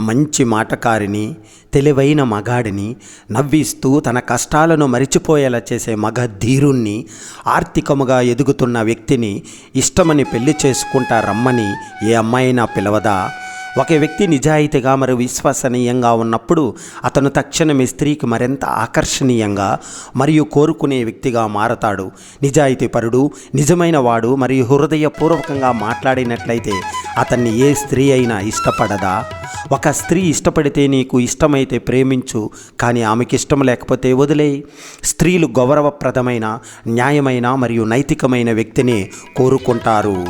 మంచి మాటకారిని తెలివైన మగాడిని నవ్విస్తూ తన కష్టాలను మరిచిపోయేలా చేసే మగ ధీరుణ్ణి ఆర్థికముగా ఎదుగుతున్న వ్యక్తిని ఇష్టమని పెళ్ళి చేసుకుంటా రమ్మని ఏ అమ్మాయినా పిలవదా? ఒక వ్యక్తి నిజాయితీగా మరియు విశ్వసనీయంగా ఉన్నప్పుడు అతను తక్షణమే స్త్రీకి మరింత ఆకర్షణీయంగా మరియు కోరుకునే వ్యక్తిగా మారతాడు. నిజాయితీపరుడు నిజమైన వాడు మరియు హృదయపూర్వకంగా మాట్లాడినట్లయితే అతన్ని ఏ స్త్రీ అయినా ఇష్టపడదా? ఒక స్త్రీ ఇష్టపడితే నీకు ఇష్టమైతే ప్రేమించు కానీ ఆమెకి ఇష్టం లేకపోతే వదిలేయి. స్త్రీలు గౌరవప్రదమైన న్యాయమైన మరియు నైతికమైన వ్యక్తిని కోరుకుంటారు.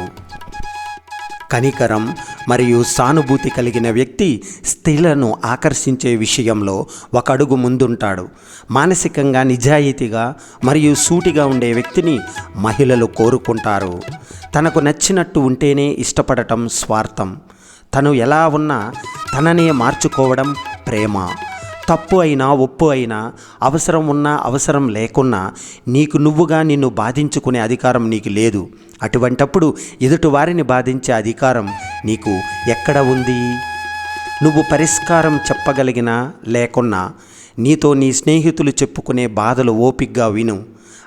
కనికరం మరియు సానుభూతి కలిగిన వ్యక్తి స్త్రీలను ఆకర్షించే విషయంలో ఒక అడుగు ముందుంటాడు. మానసికంగా నిజాయితీగా మరియు సూటిగా ఉండే వ్యక్తిని మహిళలు కోరుకుంటారు. తనకు నచ్చినట్టు ఉంటేనే ఇష్టపడటం స్వార్థం. తను ఎలా ఉన్నా తననే మార్చుకోవడం ప్రేమ. తప్పు అయినా ఒప్పు అయినా అవసరం ఉన్నా అవసరం లేకున్నా నీకు నువ్వుగా నిన్ను బాధించుకునే అధికారం నీకు లేదు. అటువంటప్పుడు ఎదుటి వారిని బాధించే అధికారం నీకు ఎక్కడ ఉంది? నువ్వు పరిష్కారం చెప్పగలిగినా లేకున్నా నీతో నీ స్నేహితులు చెప్పుకునే బాధలు ఓపిగ్గా విను.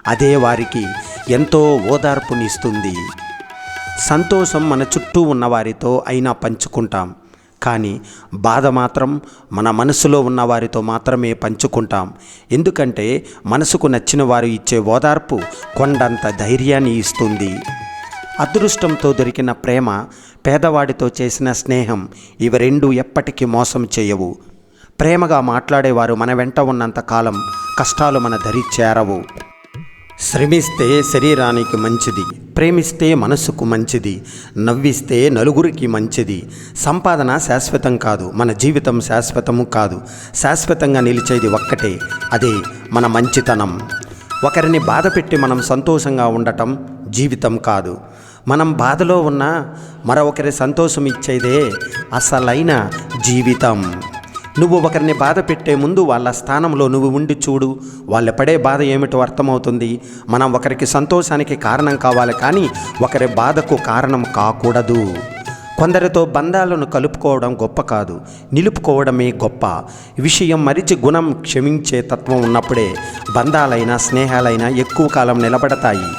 అదే వారికి ఎంతో ఓదార్పునిస్తుంది. సంతోషం మన చుట్టూ ఉన్నవారితో అయినా పంచుకుంటాం. కానీ బాధ మాత్రం మన మనసులో ఉన్న వారితో మాత్రమే పంచుకుంటాం. ఎందుకంటే మనసుకు నచ్చిన వారు ఇచ్చే ఓదార్పు కొండంత ధైర్యాన్ని ఇస్తుంది. అదృష్టంతో దొరికిన ప్రేమ పేదవాడితో చేసిన స్నేహం ఇవి రెండు ఎప్పటికీ మోసం చేయవు. ప్రేమగా మాట్లాడేవారు మన వెంట ఉన్నంత కాలం కష్టాలు మన దరి చేరవు. శ్రమిస్తే శరీరానికి మంచిది ప్రేమిస్తే మనసుకు మంచిది నవ్విస్తే నలుగురికి మంచిది. సంపాదన శాశ్వతం కాదు మన జీవితం శాశ్వతము కాదు. శాశ్వతంగా నిలిచేది ఒక్కటే అదే మన మంచితనం. ఒకరిని బాధ పెట్టి మనం సంతోషంగా ఉండటం జీవితం కాదు. మనం బాధలో ఉన్న మరొకరి సంతోషం ఇచ్చేదే అసలైన జీవితం. నువ్వు ఒకరిని బాధ పెట్టే ముందు వాళ్ళ స్థానంలో నువ్వు ఉండి చూడు. వాళ్ళు పడే బాధ ఏమిటో అర్థమవుతుంది. మనం ఒకరికి సంతోషానికి కారణం కావాలి కానీ ఒకరి బాధకు కారణం కాకూడదు. కొందరితో బంధాలను కలుపుకోవడం గొప్ప కాదు. నిలుపుకోవడమే గొప్ప. విషయం మరిచి గుణం క్షమించే తత్వం ఉన్నప్పుడే బంధాలైనా స్నేహాలైనా ఎక్కువ కాలం నిలబడతాయి.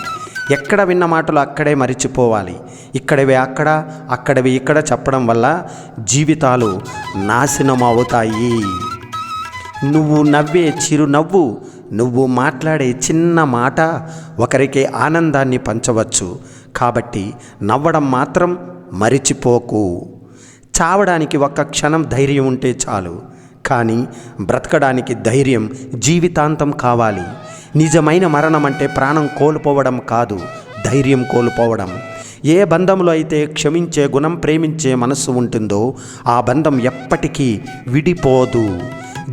ఎక్కడ విన్న మాటలు అక్కడే మరిచిపోవాలి. ఇక్కడవి అక్కడ అక్కడవి ఇక్కడ చెప్పడం వల్ల జీవితాలు నాశనం అవుతాయి. నువ్వు నవ్వే చిరునవ్వు నువ్వు మాట్లాడే చిన్న మాట ఒకరికి ఆనందాన్ని పంచవచ్చు. కాబట్టి నవ్వడం మాత్రం మరిచిపోకు. చావడానికి ఒక్క క్షణం ధైర్యం ఉంటే చాలు. కానీ బ్రతకడానికి ధైర్యం జీవితాంతం కావాలి. నిజమైన మరణం అంటే ప్రాణం కోల్పోవడం కాదు ధైర్యం కోల్పోవడం. ఏ బంధంలో అయితే క్షమించే గుణం ప్రేమించే మనస్సు ఉంటుందో ఆ బంధం ఎప్పటికీ విడిపోదు.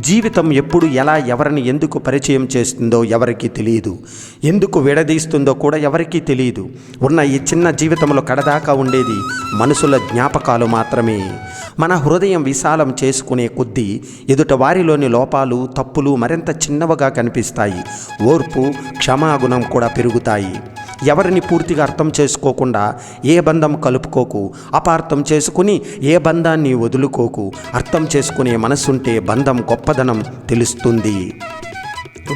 జీవితం ఎప్పుడు ఎలా ఎవరిని ఎందుకు పరిచయం చేస్తుందో ఎవరికీ తెలియదు. ఎందుకు విడదీస్తుందో కూడా ఎవరికీ తెలియదు. ఉన్న ఈ చిన్న జీవితంలో కడదాకా ఉండేది మనుషుల జ్ఞాపకాలు మాత్రమే. మన హృదయం విశాలం చేసుకునే కొద్దీ ఎదుట వారిలోని లోపాలు తప్పులు మరింత చిన్నవిగా కనిపిస్తాయి. ఓర్పు క్షమాగుణం కూడా పెరుగుతాయి. ఎవరిని పూర్తిగా అర్థం చేసుకోకుండా ఏ బంధం కలుపుకోకు అపార్థం చేసుకుని ఏ బంధాన్ని వదులుకోకు అర్థం చేసుకునే మనసుంటే బంధం గొప్పదనం తెలుస్తుంది.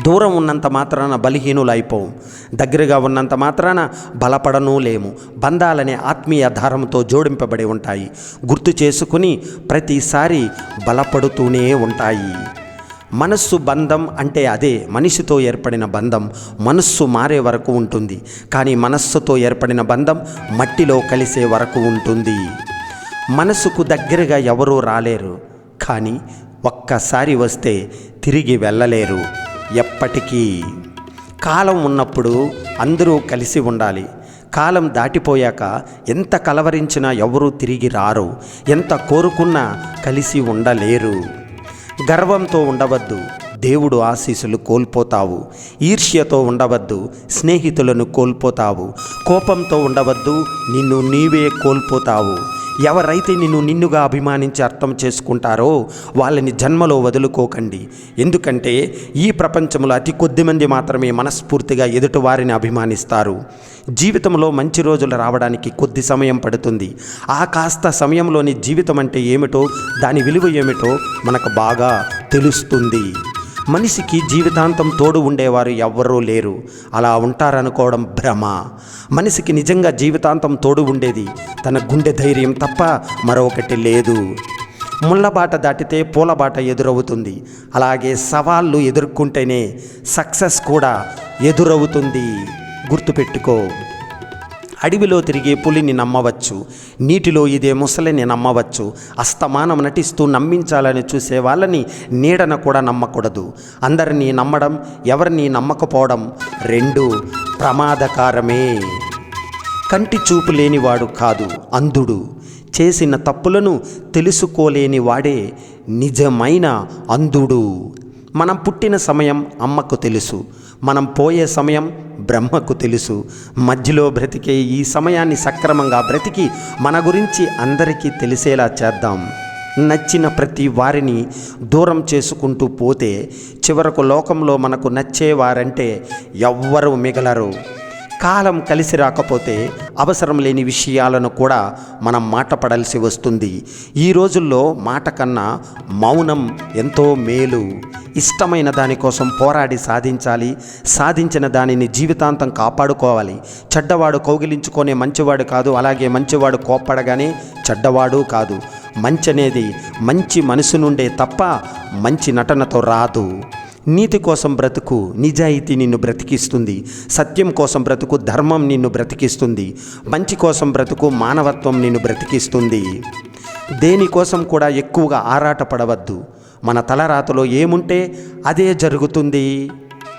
దూరం ఉన్నంత మాత్రాన బలహీనులైపోం దగ్గరగా ఉన్నంత మాత్రాన బలపడనూ లేము. బంధాలనే ఆత్మీయ ధారంతో జోడింపబడి ఉంటాయి. గుర్తు చేసుకుని ప్రతిసారి బలపడుతూనే ఉంటాయి. మనస్సు బంధం అంటే అదే మనిషితో ఏర్పడిన బంధం. మనస్సు మారే వరకు ఉంటుంది. కానీ మనస్సుతో ఏర్పడిన బంధం మట్టిలో కలిసే వరకు ఉంటుంది. మనసుకు దగ్గరగా ఎవరూ రాలేరు. కానీ ఒక్కసారి వస్తే తిరిగి వెళ్ళలేరు. ఎప్పటికీ. కాలం ఉన్నప్పుడు అందరూ కలిసి ఉండాలి. కాలం దాటిపోయాక ఎంత కలవరించినా ఎవరూ తిరిగి రారు. ఎంత కోరుకున్నా కలిసి ఉండలేరు. గర్వంతో ఉండవద్దు. దేవుడు ఆశీస్సులు కోల్పోతావు. ఈర్ష్యతో ఉండవద్దు. స్నేహితులను కోల్పోతావు. కోపంతో ఉండవద్దు. నిన్ను నీవే కోల్పోతావు. ఎవరైతే నిన్ను నిన్నుగా అభిమానించి అర్థం చేసుకుంటారో వాళ్ళని జన్మలో వదులుకోకండి. ఎందుకంటే ఈ ప్రపంచంలో అతి కొద్ది మంది మాత్రమే మనస్ఫూర్తిగా ఎదుటి వారిని అభిమానిస్తారు. జీవితంలో మంచి రోజులు రావడానికి కొద్ది సమయం పడుతుంది. ఆ కాస్త సమయంలోని జీవితం అంటే ఏమిటో దాని విలువ ఏమిటో మనకు బాగా తెలుస్తుంది. మనిషికి జీవితాంతం తోడు ఉండేవారు ఎవ్వరూ లేరు. అలా ఉంటారనుకోవడం భ్రమ. మనిషికి నిజంగా జీవితాంతం తోడు ఉండేది తన గుండె ధైర్యం తప్ప మరొకటి లేదు. ముళ్ళబాట దాటితే పూలబాట ఎదురవుతుంది. అలాగే సవాళ్ళు ఎదుర్కొంటేనే సక్సెస్ కూడా ఎదురవుతుంది. గుర్తుపెట్టుకో. అడవిలో తిరిగే పులిని నమ్మవచ్చు. నీటిలో ఇదే ముసలిని నమ్మవచ్చు. అస్తమానం నటిస్తూ నమ్మించాలని చూసే వాళ్ళని నీడన కూడా నమ్మకూడదు. అందరినీ నమ్మడం ఎవరిని నమ్మకపోవడం రెండు ప్రమాదకారమే. కంటి చూపు లేనివాడు కాదు అంధుడు. చేసిన తప్పులను తెలుసుకోలేని వాడే నిజమైన అంధుడు. మనం పుట్టిన సమయం అమ్మకు తెలుసు. మనం పోయే సమయం బ్రహ్మకు తెలుసు. మధ్యలో బ్రతికే ఈ సమయాన్ని సక్రమంగా బ్రతికి మన గురించి అందరికీ తెలిసేలా చేద్దాం. నచ్చిన ప్రతి వారిని దూరం చేసుకుంటూ పోతే చివరకు లోకంలో మనకు నచ్చేవారంటే ఎవ్వరూ మిగలరు. కాలం కలిసి రాకపోతే అవసరం లేని విషయాలను కూడా మనం మాటపడాల్సి వస్తుంది. ఈ రోజుల్లో మాట కన్నా మౌనం ఎంతో మేలు. ఇష్టమైన దానికోసం పోరాడి సాధించాలి. సాధించిన దానిని జీవితాంతం కాపాడుకోవాలి. చెడ్డవాడు కౌగిలించుకునే మంచివాడు కాదు. అలాగే మంచివాడు కోప్పడగానే చెడ్డవాడు కాదు. మంచి అనేది మంచి మనసు నుండే తప్ప మంచి నటనతో రాదు. నీతి కోసం బ్రతుకు నిజాయితీ నిన్ను బ్రతికిస్తుంది సత్యం కోసం బ్రతుకు ధర్మం నిన్ను బ్రతికిస్తుంది మంచి కోసం బ్రతుకు మానవత్వం నిన్ను బ్రతికిస్తుంది. దేనికోసం కూడా ఎక్కువగా ఆరాటపడవద్దు. మన తలరాతలో ఏముంటే అదే జరుగుతుంది.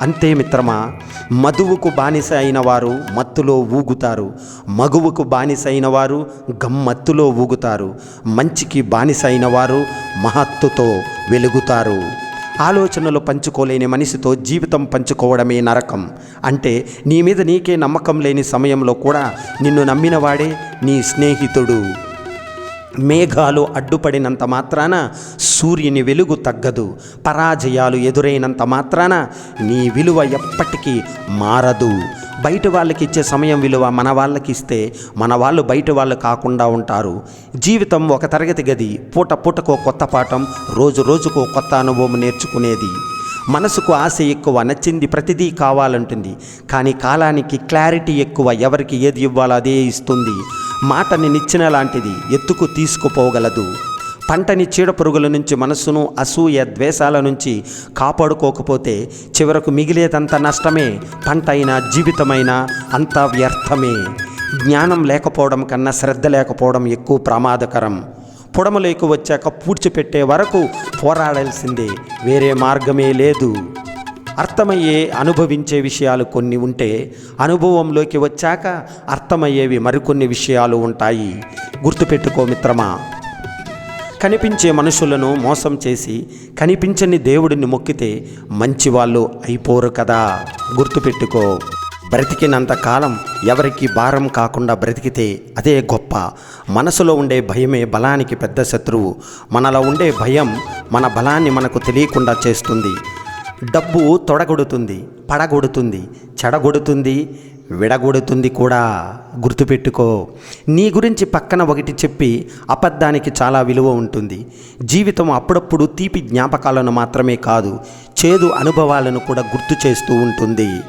అంతే మిత్రమా మధువుకు బానిస అయిన వారు మత్తులో ఊగుతారు. మగువుకు బానిస అయిన వారు గమ్మత్తులో ఊగుతారు. మంచికి బానిస అయిన వారు మహత్తుతో వెలుగుతారు. ఆలోచనలు పంచుకోలేని మనిషితో జీవితం పంచుకోవడమే నరకం. అంటే నీ మీద నీకే నమ్మకం లేని సమయంలో కూడా నిన్ను నమ్మినవాడే నీ స్నేహితుడు. మేఘాలు అడ్డుపడినంత మాత్రాన సూర్యుని వెలుగు తగ్గదు. పరాజయాలు ఎదురైనంత మాత్రాన నీ విలువ ఎప్పటికీ మారదు. బయట వాళ్ళకి ఇచ్చే సమయం విలువ మన వాళ్ళకి ఇస్తే మన వాళ్ళు బయట వాళ్ళు కాకుండా ఉంటారు. జీవితం ఒక తరగతి గది పూట పూటకో కొత్త పాఠం రోజు రోజుకో కొత్త అనుభవం నేర్చుకునేది. మనసుకు ఆశ ఎక్కువ నచ్చింది ప్రతిదీ కావాలంటుంది. కానీ కాలానికి క్లారిటీ ఎక్కువ ఎవరికి ఏది ఇవ్వాలో అదే ఇస్తుంది. మాటని నిచ్చిన లాంటిది ఎత్తుకు తీసుకుపోగలదు. పంటని చీడపురుగుల నుంచి మనస్సును అసూయ ద్వేషాల నుంచి కాపాడుకోకపోతే చివరకు మిగిలేదంత నష్టమే పంట అయినా జీవితమైనా అంతా వ్యర్థమే. జ్ఞానం లేకపోవడం కన్నా శ్రద్ధ లేకపోవడం ఎక్కువ ప్రమాదకరం. పొడమలోకి వచ్చాక పూడ్చిపెట్టే వరకు పోరాడాల్సిందే వేరే మార్గమే లేదు. అర్థమయ్యే అనుభవించే విషయాలు కొన్ని ఉంటే అనుభవంలోకి వచ్చాక అర్థమయ్యేవి మరికొన్ని విషయాలు ఉంటాయి. గుర్తుపెట్టుకో మిత్రమా కనిపించే మనుషులను మోసం చేసి కనిపించని దేవుడిని మొక్కితే మంచి వాళ్ళు అయిపోరు కదా. గుర్తుపెట్టుకో బ్రతికినంత కాలం ఎవరికి భారం కాకుండా బ్రతికితే అదే గొప్ప. మనసులో ఉండే భయమే బలానికి పెద్ద శత్రువు. మనలో ఉండే భయం మన బలాన్ని మనకు తెలియకుండా చేస్తుంది. డబ్బు తొడగొడుతుంది పడగొడుతుంది చెడగొడుతుంది విడగొడుతుంది కూడా. గుర్తుపెట్టుకో. నీ గురించి పక్కన ఒకటి చెప్పి అబద్ధానికి చాలా విలువ ఉంటుంది. జీవితం అప్పుడప్పుడు తీపి జ్ఞాపకాలను మాత్రమే కాదు చేదు అనుభవాలను కూడా గుర్తు చేస్తూ ఉంటుంది.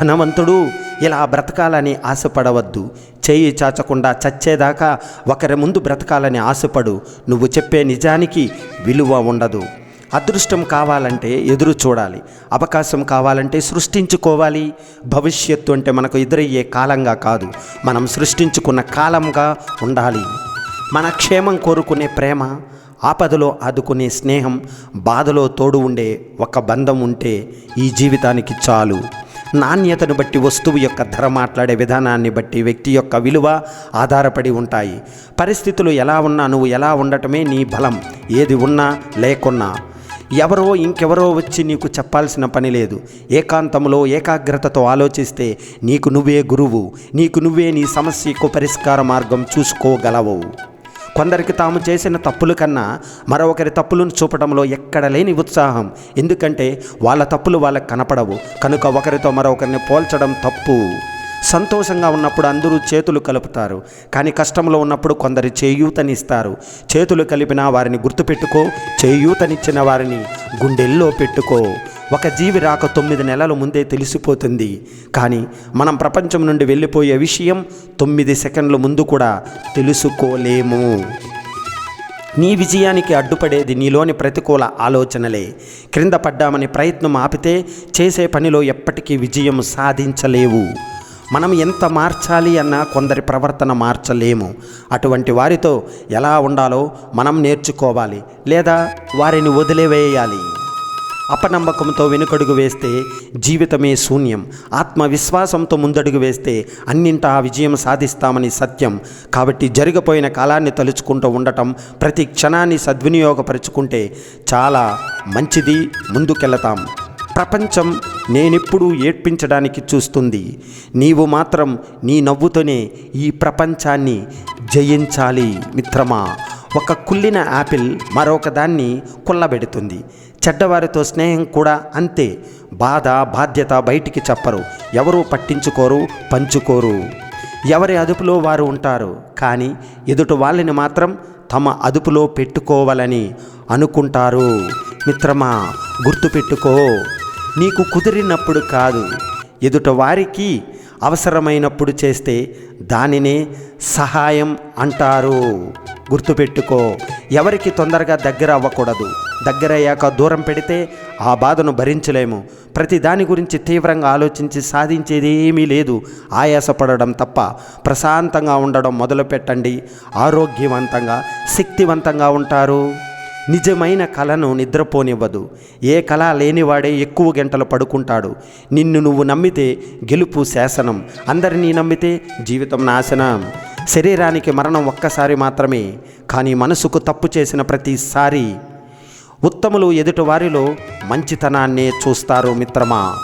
ధనవంతుడు ఇలా బ్రతకాలని ఆశపడవద్దు. చేయి చాచకుండా చచ్చేదాకా ఒకరి ముందు బ్రతకాలని ఆశపడు. నువ్వు చెప్పే నిజానికి విలువ ఉండదు. అదృష్టం కావాలంటే ఎదురు చూడాలి. అవకాశం కావాలంటే సృష్టించుకోవాలి. భవిష్యత్తు అంటే మనకు ఎదురయ్యే కాలంగా కాదు. మనం సృష్టించుకున్న కాలంగా ఉండాలి. మన క్షేమం కోరుకునే ప్రేమ ఆపదలో ఆదుకునే స్నేహం బాధలో తోడు ఉండే ఒక బంధం ఉంటే ఈ జీవితానికి చాలు. నాణ్యతను బట్టి వస్తువు యొక్క ధర మాట్లాడే విధానాన్ని బట్టి వ్యక్తి యొక్క విలువ ఆధారపడి ఉంటాయి. పరిస్థితులు ఎలా ఉన్నా నువ్వు ఎలా ఉండటమే నీ బలం. ఏది ఉన్నా లేకున్నా. ఎవరో ఇంకెవరో వచ్చి నీకు చెప్పాల్సిన పని లేదు. ఏకాంతంలో ఏకాగ్రతతో ఆలోచిస్తే నీకు నువ్వే గురువు నీకు నువ్వే నీ సమస్యకు పరిష్కార మార్గం చూసుకోగలవు. కొందరికి తాము చేసిన తప్పుల కన్నా మరొకరి తప్పులను చూపడంలో ఎక్కడ లేని ఉత్సాహం. ఎందుకంటే వాళ్ళ తప్పులు వాళ్ళకి కనపడవు. కనుక ఒకరితో మరొకరిని పోల్చడం తప్పు. సంతోషంగా ఉన్నప్పుడు అందరూ చేతులు కలుపుతారు. కానీ కష్టంలో ఉన్నప్పుడు కొందరు చేయూతనిస్తారు. చేతులు కలిపిన వారిని గుర్తుపెట్టుకో. చేయూతనిచ్చిన వారిని గుండెల్లో పెట్టుకో. ఒక జీవి రాక తొమ్మిది నెలల ముందే తెలిసిపోతుంది. కానీ మనం ప్రపంచం నుండి వెళ్ళిపోయే విషయం తొమ్మిది సెకండ్ల ముందు కూడా తెలుసుకోలేము. నీ విజయానికి అడ్డుపడేది నీలోని ప్రతికూల ఆలోచనలే. క్రింద పడ్డామని ప్రయత్నం ఆపితే చేసే పనిలో ఎప్పటికీ విజయం సాధించలేవు. మనం ఎంత మార్చాలి అన్న కొందరి ప్రవర్తన మార్చలేము. అటువంటి వారితో ఎలా ఉండాలో మనం నేర్చుకోవాలి లేదా వారిని వదిలివేయాలి. అపనమ్మకంతో వెనుకడుగు వేస్తే జీవితమే శూన్యం. ఆత్మవిశ్వాసంతో ముందడుగు వేస్తే అన్నింటా విజయం సాధిస్తామని సత్యం. కాబట్టి జరిగిపోయిన కాలాన్ని తలుచుకుంటూ ఉండటం ప్రతి క్షణాన్ని సద్వినియోగపరుచుకుంటే చాలా మంచిది. ముందుకెళతాం. ప్రపంచం నేనెప్పుడూ ఏడ్పించడానికి చూస్తుంది. నీవు మాత్రం నీ నవ్వుతోనే ఈ ప్రపంచాన్ని జయించాలి మిత్రమా. ఒక కుళ్ళిన యాపిల్ మరొక దాన్ని కుల్లబెడుతుంది. చెడ్డవారితో స్నేహం కూడా అంతే. బాధ బాధ్యత బయటికి చెప్పరు. ఎవరూ పట్టించుకోరు పంచుకోరు. ఎవరి అదుపులో వారు ఉంటారు. కానీ ఎదుటి వాళ్ళని మాత్రం తమ అదుపులో పెట్టుకోవాలని అనుకుంటారు. మిత్రమా గుర్తుపెట్టుకో. నీకు కుదిరినప్పుడు కాదు. ఎదుట వారికి అవసరమైనప్పుడు చేస్తే దానినే సహాయం అంటారు. గుర్తుపెట్టుకో ఎవరికి తొందరగా దగ్గర అవ్వకూడదు. దగ్గరయ్యాక దూరం పెడితే ఆ బాధను భరించలేము. ప్రతి దాని గురించి తీవ్రంగా ఆలోచించి సాధించేది ఏమీ లేదు. ఆయాసపడడం తప్ప ప్రశాంతంగా ఉండడం మొదలుపెట్టండి. ఆరోగ్యవంతంగా శక్తివంతంగా ఉంటారు. నిజమైన కళను నిద్రపోనివ్వదు. ఏ కళ లేనివాడే ఎక్కువ గంటలు పడుకుంటాడు. నిన్ను నువ్వు నమ్మితే గెలుపు శాసనం. అందరినీ నమ్మితే జీవితం నాశనం. శరీరానికి మరణం ఒక్కసారి మాత్రమే. కానీ మనసుకు తప్పు చేసిన ప్రతిసారి ఉత్తములు ఎదుటివారిలో మంచితనాన్నే చూస్తారు మిత్రమా.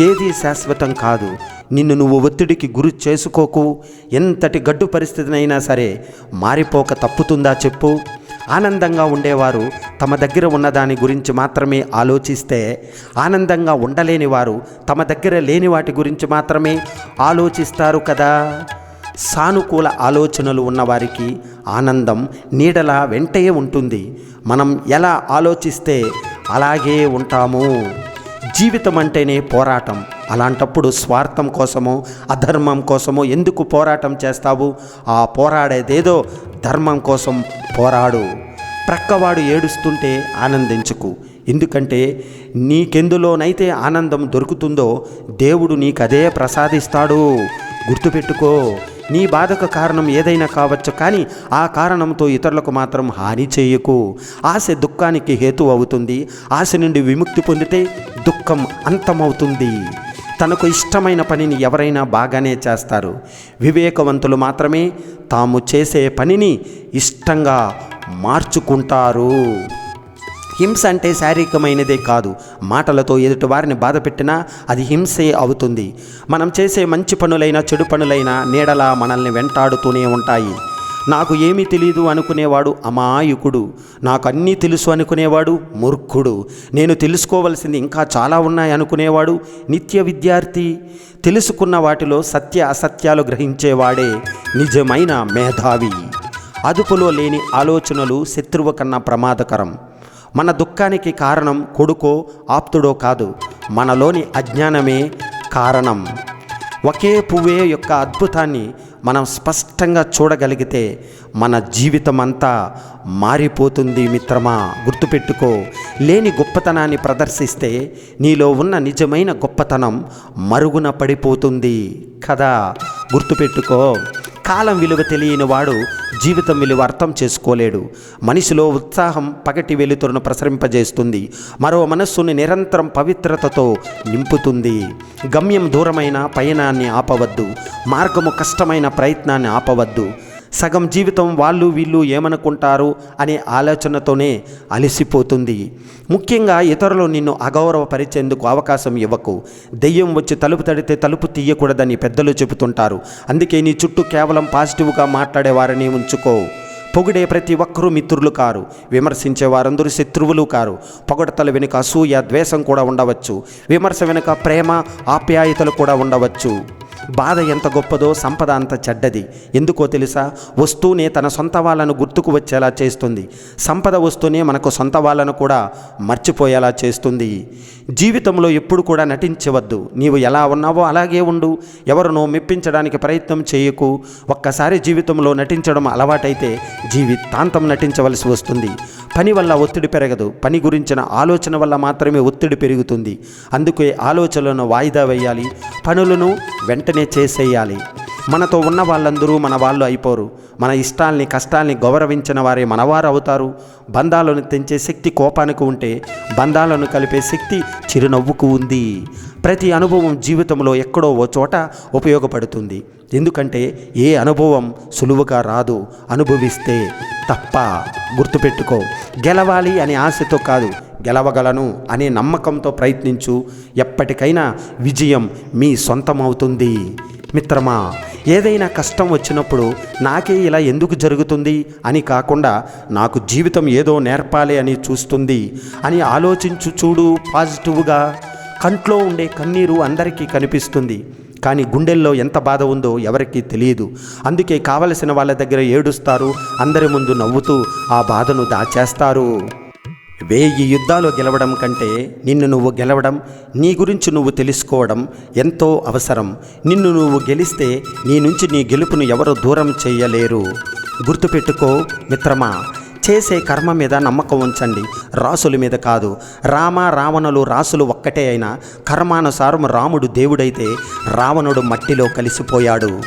ఏది శాశ్వతం కాదు. నిన్ను నువ్వు ఒత్తిడికి గురి చేసుకోకు. ఎంతటి గడ్డు పరిస్థితినైనా సరే మారిపోక తప్పుతుందా చెప్పు? ఆనందంగా ఉండేవారు. తమ దగ్గర ఉన్నదాని గురించి మాత్రమే ఆలోచిస్తే ఆనందంగా ఉండలేని వారు తమ దగ్గర లేని వాటి గురించి మాత్రమే ఆలోచిస్తారు కదా. సానుకూల ఆలోచనలు ఉన్నవారికి ఆనందం నీడలా వెంటే ఉంటుంది. మనం ఎలా ఆలోచిస్తే అలాగే ఉంటాము. జీవితం అంటేనే పోరాటం. అలాంటప్పుడు స్వార్థం కోసమో అధర్మం కోసమో ఎందుకు పోరాటం చేస్తావు? ఆ పోరాడేదేదో ధర్మం కోసం పోరాడు. ప్రక్కవాడు ఏడుస్తుంటే ఆనందించుకు. ఎందుకంటే నీకెందులోనైతే ఆనందం దొరుకుతుందో దేవుడు నీకదే ప్రసాదిస్తాడు. గుర్తుపెట్టుకో. నీ బాధకు కారణం ఏదైనా కావచ్చు కానీ ఆ కారణంతో ఇతరులకు మాత్రం హాని చేయకు. ఆశ దుఃఖానికి హేతు అవుతుంది. ఆశ నుండి విముక్తి పొందితే దుఃఖం అంతమవుతుంది. తనకు ఇష్టమైన పనిని ఎవరైనా బాగానే చేస్తారు. వివేకవంతులు మాత్రమే తాము చేసే పనిని ఇష్టంగా మార్చుకుంటారు. హింస అంటే శారీరకమైనదే కాదు. మాటలతో ఎదుటి వారిని బాధ పెట్టినా అది హింసే అవుతుంది. మనం చేసే మంచి పనులైనా చెడు పనులైనా నీడలా మనల్ని వెంటాడుతూనే ఉంటాయి. నాకు ఏమీ తెలియదు అనుకునేవాడు అమాయకుడు. నాకు అన్నీ తెలుసు అనుకునేవాడు మూర్ఖుడు. నేను తెలుసుకోవలసింది ఇంకా చాలా ఉన్నాయి అనుకునేవాడు నిత్య విద్యార్థి. తెలుసుకున్న వాటిలో సత్య అసత్యాలు గ్రహించేవాడే నిజమైన మేధావి. అదుపులో లేని ఆలోచనలు శత్రువు కన్నా ప్రమాదకరం. మన దుఃఖానికి కారణం కొడుకో ఆప్తుడో కాదు. మనలోని అజ్ఞానమే కారణం. ఒకే పువ్వే యొక్క అద్భుతాన్ని మనం స్పష్టంగా చూడగలిగితే మన జీవితం అంతా మారిపోతుంది మిత్రమా. గుర్తుపెట్టుకో లేని గొప్పతనాన్ని ప్రదర్శిస్తే నీలో ఉన్న నిజమైన గొప్పతనం మరుగున పడిపోతుంది కదా. గుర్తుపెట్టుకో కాలం విలువ తెలియని వాడు జీవితం విలువ అర్థం చేసుకోలేడు. మనిషిలో ఉత్సాహం పగటి వెలుతురును ప్రసరింపజేస్తుంది. మరో మనస్సుని నిరంతరం పవిత్రతతో నింపుతుంది. గమ్యం దూరమైన పయనాన్ని ఆపవద్దు. మార్గము కష్టమైన ప్రయత్నాన్ని ఆపవద్దు. సగం జీవితం వాళ్ళు వీళ్ళు ఏమనుకుంటారు అనే ఆలోచనతోనే అలసిపోతుంది. ముఖ్యంగా ఇతరులు నిన్ను అగౌరవపరిచేందుకు అవకాశం ఇవ్వకు. దెయ్యం వచ్చి తలుపు తడితే తలుపు తీయకూడదని పెద్దలు చెబుతుంటారు. అందుకే నీ చుట్టూ కేవలం పాజిటివ్గా మాట్లాడేవారిని ఉంచుకో. పొగిడే ప్రతి ఒక్కరూ మిత్రులు కారు. విమర్శించే వారందరూ శత్రువులు కారు. పొగడతల వెనుక అసూయ ద్వేషం కూడా ఉండవచ్చు. విమర్శ వెనుక ప్రేమ ఆప్యాయతలు కూడా ఉండవచ్చు. బాధ ఎంత గొప్పదో సంపద అంత చెడ్డది. ఎందుకో తెలుసా? వస్తూనే తన సొంత వాళ్ళను గుర్తుకు వచ్చేలా చేస్తుంది. సంపద వస్తూనే మనకు సొంత వాళ్ళను కూడా మర్చిపోయేలా చేస్తుంది. జీవితంలో ఎప్పుడు కూడా నటించవద్దు. నీవు ఎలా ఉన్నావో అలాగే ఉండు. ఎవరినో మెప్పించడానికి ప్రయత్నం చేయకు. ఒక్కసారి జీవితంలో నటించడం అలవాటైతే జీవితాంతం నటించవలసి వస్తుంది. పని వల్ల ఒత్తిడి పెరగదు. పని గురించిన ఆలోచన వల్ల మాత్రమే ఒత్తిడి పెరుగుతుంది. అందుకే ఆలోచనలను వాయిదా వేయాలి. పనులను వెంటనే వెంటనే చేసేయాలి. మనతో ఉన్న వాళ్ళందరూ మన వాళ్ళు అయిపోరు. మన ఇష్టాల్ని కష్టాల్ని గౌరవించిన వారే మనవారు అవుతారు. బంధాలను తెంచే శక్తి కోపానికి ఉంటే బంధాలను కలిపే శక్తి చిరునవ్వుకు ఉంది. ప్రతి అనుభవం జీవితంలో ఎక్కడో ఓ చోట ఉపయోగపడుతుంది. ఎందుకంటే ఏ అనుభవం సులువుగా రాదు. అనుభవిస్తే తప్ప గుర్తుపెట్టుకో. గెలవాలి అనే ఆశతో కాదు గెలవగలను అనే నమ్మకంతో ప్రయత్నించు. ఎప్పటికైనా విజయం మీ సొంతమవుతుంది. మిత్రమా ఏదైనా కష్టం వచ్చినప్పుడు నాకే ఇలా ఎందుకు జరుగుతుంది అని కాకుండా నాకు జీవితం ఏదో నేర్పాలి అని చూస్తుంది అని ఆలోచించు చూడు పాజిటివ్గా. కంట్లో ఉండే కన్నీరు అందరికీ కనిపిస్తుంది. కానీ గుండెల్లో ఎంత బాధ ఉందో ఎవరికీ తెలియదు. అందుకే కావలసిన వాళ్ళ దగ్గర ఏడుస్తారు అందరి ముందు నవ్వుతూ ఆ బాధను దాచేస్తారు. వేయి యుద్ధాలు గెలవడం కంటే నిన్ను నువ్వు గెలవడం నీ గురించి నువ్వు తెలుసుకోవడం ఎంతో అవసరం. నిన్ను నువ్వు గెలిస్తే నీ నుంచి నీ గెలుపును ఎవరు దూరం చేయలేరు. గుర్తుపెట్టుకో మిత్రమా చేసే కర్మ మీద నమ్మకం ఉంచండి. రాసుల మీద కాదు రామ రావణులు రాసులు ఒక్కటే అయినా కర్మానుసారం రాముడు దేవుడైతే రావణుడు మట్టిలో కలిసిపోయాడు.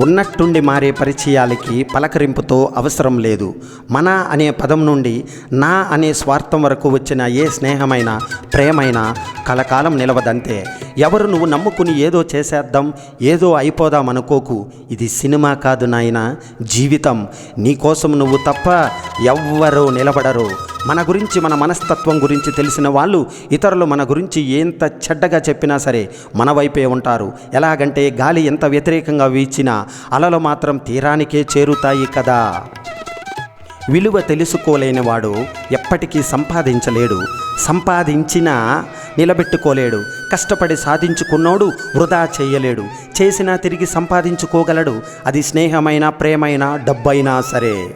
ఉన్నట్టుండి మారే పరిచయాలకి పలకరింపుతో అవసరం లేదు. మన అనే పదం నుండి నా అనే స్వార్థం వరకు వచ్చిన ఏ స్నేహమైనా ప్రేమైనా కలకాలం నిలవదంతే. ఎవరు నువ్వు నమ్ముకుని ఏదో చేసేద్దాం ఏదో అయిపోదాం అనుకోకు. ఇది సినిమా కాదు నాయన జీవితం. నీకోసం నువ్వు తప్ప ఎవ్వరూ నిలబడరు. మన గురించి మన మనస్తత్వం గురించి తెలిసిన వాళ్ళు ఇతరులు మన గురించి ఎంత చెడ్డగా చెప్పినా సరే మన వైపే ఉంటారు. ఎలాగంటే గాలి ఎంత వ్యతిరేకంగా వీచినా అలలు మాత్రం తీరానికే చేరుతాయి కదా. విలువ తెలుసుకోలేనివాడు ఎప్పటికీ సంపాదించలేడు. సంపాదించినా నిలబెట్టుకోలేడు. కష్టపడి సాధించుకున్నోడు వృధా చేయలేడు. చేసినా తిరిగి సంపాదించుకోగలడు. అది స్నేహమైనా ప్రేమైనా డబ్బైనా సరే.